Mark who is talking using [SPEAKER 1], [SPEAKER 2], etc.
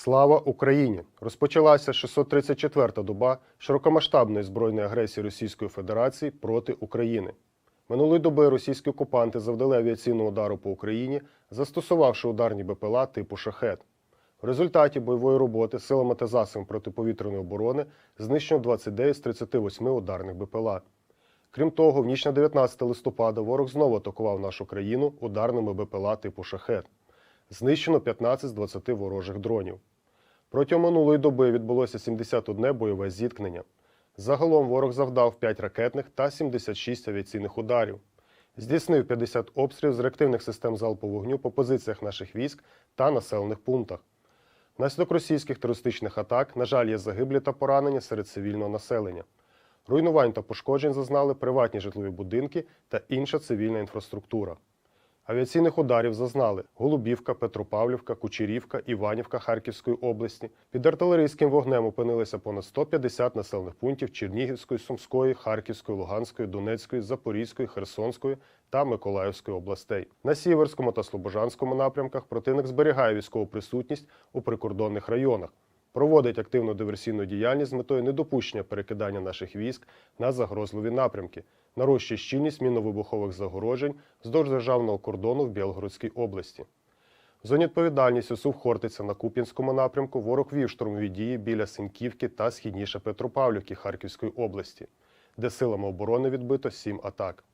[SPEAKER 1] Слава Україні! Розпочалася 634-та доба широкомасштабної збройної агресії Російської Федерації проти України. Минулої доби російські окупанти завдали авіаційного удару по Україні, застосувавши ударні БПЛА типу шахет. В результаті бойової роботи силами та засобами протиповітряної оборони знищено 29 з 38 ударних БПЛА. Крім того, в ніч на 19 листопада ворог знову атакував нашу країну ударними БПЛА типу шахет. Знищено 15 з 20 ворожих дронів. Протягом минулої доби відбулося 71 бойове зіткнення. Загалом ворог завдав 5 ракетних та 76 авіаційних ударів. Здійснив 50 обстрілів з реактивних систем залпового вогню по позиціях наших військ та населених пунктах. Внаслідок російських терористичних атак, на жаль, є загиблі та поранені серед цивільного населення. Руйнувань та пошкоджень зазнали приватні житлові будинки та інша цивільна інфраструктура. Авіаційних ударів зазнали Голубівка, Петропавлівка, Кучерівка, Іванівка Харківської області. Під артилерійським вогнем опинилися понад 150 населених пунктів Чернігівської, Сумської, Харківської, Луганської, Донецької, Запорізької, Херсонської та Миколаївської областей. На Сіверському та Слобожанському напрямках противник зберігає військову присутність у прикордонних районах. Проводить активну диверсійну діяльність з метою недопущення перекидання наших військ на загрозливі напрямки, нарощує щільність мінно-вибухових загороджень вздовж державного кордону в Білгородській області. В зоні відповідальності СУВ Хортиця на Куп'янському напрямку ворог вів штурмові дії біля Синьківки та східніше Петропавлівки Харківської області, де силами оборони відбито сім атак.